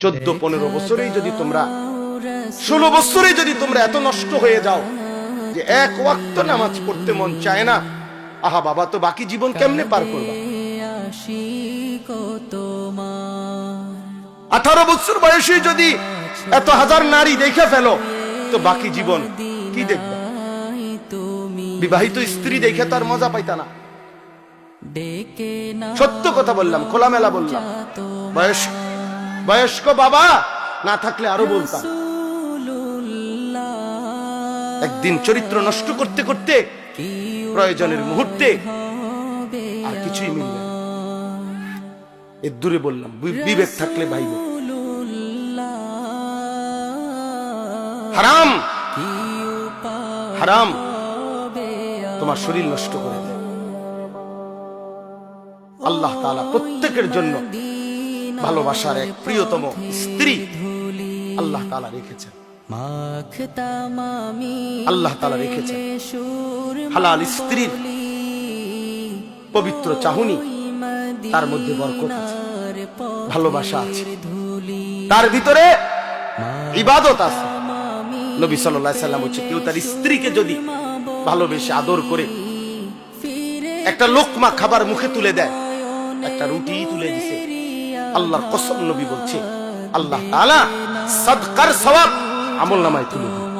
চোদ্দ পনেরো বছরেই যদি তোমরা ষোলো বছরে যদি তোমরা এত নষ্ট হয়ে যাও যে এক ওয়াক্ত নামাজ পড়তে মন চায় না আহা বাবা তো বাকি জীবন কেমনে পার করবা? আঠারো বছর বয়সে যদি এত হাজার নারী দেখে ফেলো তো বাকি জীবন কি দেখবা? বিবাহিত স্ত্রী দেখে তার মজা পাইতা না সত্য কথা বললাম খোলামেলা বললাম। বয়স বয়স্ক বাবা না থাকলে আরও বলতাম। একদিন চরিত্র নষ্ট করতে করতে প্রয়োজনের মুহূর্তে আর কিছুই মিলবে। এর দূরে বললাম বিবেক থাকলে ভাইব হারাম! হারাম! তোমার শরীর নষ্ট করে দেয়। আল্লাহ তাআলা প্রত্যেকের জন্য ভালোবাসার এক প্রিয়তম স্ত্রী আল্লাহ তাআলা রেখেছেন। আল্লাহ তাআলা রেখেছেন। হালাল স্ত্রীর পবিত্র চাহুনি, তার মধ্যে বরকত ভালোবাসা আছে। তার ভিতরে ইবাদত আছে। নবী আলাইহি সাল্লাম হচ্ছে কেউ তার স্ত্রীকে যদি ভালোবেসে আদর করে, একটা লোকমা খাবার মুখে তুলে দেয়, একটা রুটি তুলে দিছে আল্লাহর কসম নবী বলছে আল্লাহ তাআলা সাদকার সওয়াব আমল নামায় তুলে দিবে